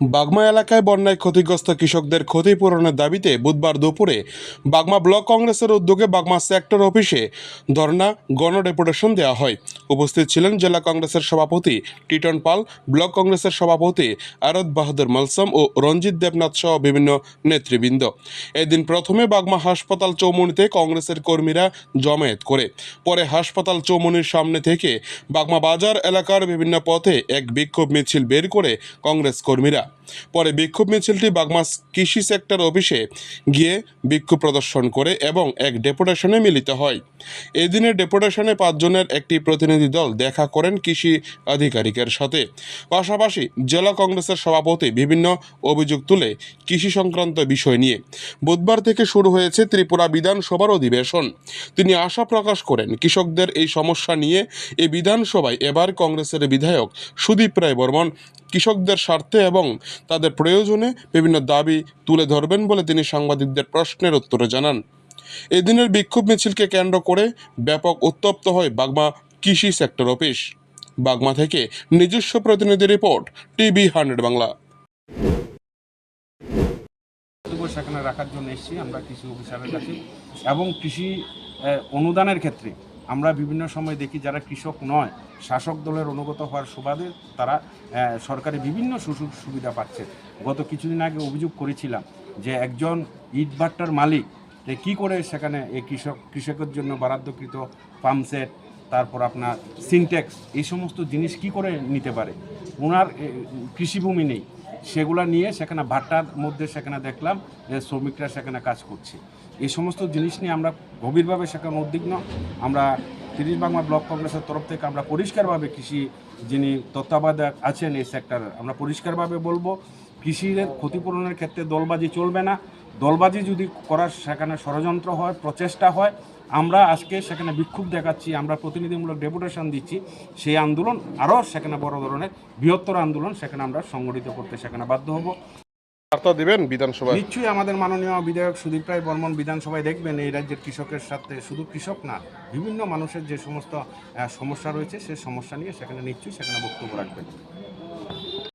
বাগমা এলাকায় বন্যায় ক্ষতিগ্রস্ত কৃষকদের ক্ষতিপূরণের দাবিতে বুধবার দুপুরে বাগমা ব্লক কংগ্রেসের উদ্যোগে বাগমা সেক্টর অফিসে ধর্ণা গণডেপুটেশন দেওয়া হয়। উপস্থিত ছিলেন জেলা কংগ্রেসের সভাপতি টিটন পাল, ব্লক কংগ্রেসের সভাপতি আরত বাহাদুর মালসাম ও রঞ্জিত দেবনাথ সহ বিভিন্ন নেতৃবৃন্দ। এদিন প্রথমে বাগমা হাসপাতাল চৌমুনিতে কংগ্রেসের কর্মীরা জমায়েত করে। পরে হাসপাতাল চৌমুনির সামনে থেকে বাগমা বাজার এলাকার বিভিন্ন পথে এক বিক্ষোভ মিছিল বের করে কংগ্রেস কর্মীরা। পরে বিক্ষোভ মিছিলটি বাগমা কৃষি সেক্টর অফিসে গিয়ে বিক্ষোভ প্রদর্শন করে এবং এক ডেপুটেশনে মিলিত হয়। এই দিনের ডেপুটেশনে পাঁচজনের একটি প্রতিনিধি দল দেখা করেন কৃষি আধিকারিকের সাথে। পাশাপাশি জেলা কংগ্রেসের সভাপতি বিভিন্ন অভিযোগ তুলে কৃষি সংক্রান্ত বিষয় নিয়ে। বুধবার থেকে শুরু হয়েছে ত্রিপুরা বিধানসভার অধিবেশন। তিনি আশা প্রকাশ করেন, কৃষকদের এই সমস্যা নিয়ে এই বিধানসভায় এবার কংগ্রেসের বিধায়ক সুদীপ রায় বর্মন কৃষকদের স্বার্থে এবং তাদের প্রয়োজনে বিভিন্ন দাবি তুলে ধরবেন বলে তিনি সাংবাদিকদের প্রশ্নের উত্তরে জানান। এদিনের বিক্ষোভ মিছিলকে কেন্দ্র করে ব্যাপক উত্তপ্ত হয় বাগমা কৃষি সেক্টর অফিস, বাগমা থেকে নিজস্ব প্রতিনিধি রিপোর্ট, টিভি হান্ড্রেড বাংলা। সেখানে রাখার জন্য এসেছি, আমরা কৃষি অফিসারের কাছে। এবং কৃষি অনুদানের ক্ষেত্রে আমরা বিভিন্ন সময় দেখি যারা কৃষক নয়, শাসক দলের অনুগত হওয়ার সুবাদে তারা সরকারি বিভিন্ন সুযোগ সুবিধা পাচ্ছে। গত কিছুদিন আগে অভিযোগ করেছিলাম যে একজন ইটভাট্টার মালিক কী করে সেখানে এই কৃষক, কৃষকের জন্য বরাদ্দকৃত পাম্পসেট তারপর আপনার সিনটেক্স এই সমস্ত জিনিস কি করে নিতে পারে? ওনার কৃষিভূমি নেই। সেগুলা নিয়ে সেখানে ভাট্টার মধ্যে সেখানে দেখলাম যে শ্রমিকরা সেখানে কাজ করছে। এই সমস্ত জিনিস নিয়ে আমরা গভীরভাবে সেখানে উদ্বিগ্ন। আমরা তিরিশ বাংলা ব্লক কংগ্রেসের তরফ থেকে আমরা পরিষ্কারভাবে কৃষি যিনি তত্ত্বাবধায়ক আছেন এই সেক্টরে আমরা পরিষ্কারভাবে বলব কৃষির ক্ষতিপূরণের ক্ষেত্রে দলবাজি চলবে না। দলবাজি যদি করার সেখানে ষড়যন্ত্র হয় প্রচেষ্টা হয় আমরা আজকে সেখানে বিক্ষোভ দেখাচ্ছি আমরা প্রতিনিধিমূলক ডেপুটেশন দিচ্ছি সেই আন্দোলন আরও সেখানে বড় ধরনের বৃহত্তর আন্দোলন সেখানে আমরা সংগঠিত করতে সেখানে বাধ্য হব। বার্তা দিবেন বিধানসভায়? নিশ্চয়ই আমাদের মাননীয় বিধায়ক সুদীপ রায় বর্মন বিধানসভায় দেখবেন এই রাজ্যের কৃষকের সাথে শুধু কৃষক না বিভিন্ন মানুষের যে সমস্ত সমস্যা রয়েছে সেই সমস্যা নিয়ে সেখানে নিশ্চয়ই সেখানে বক্তব্য রাখবেন।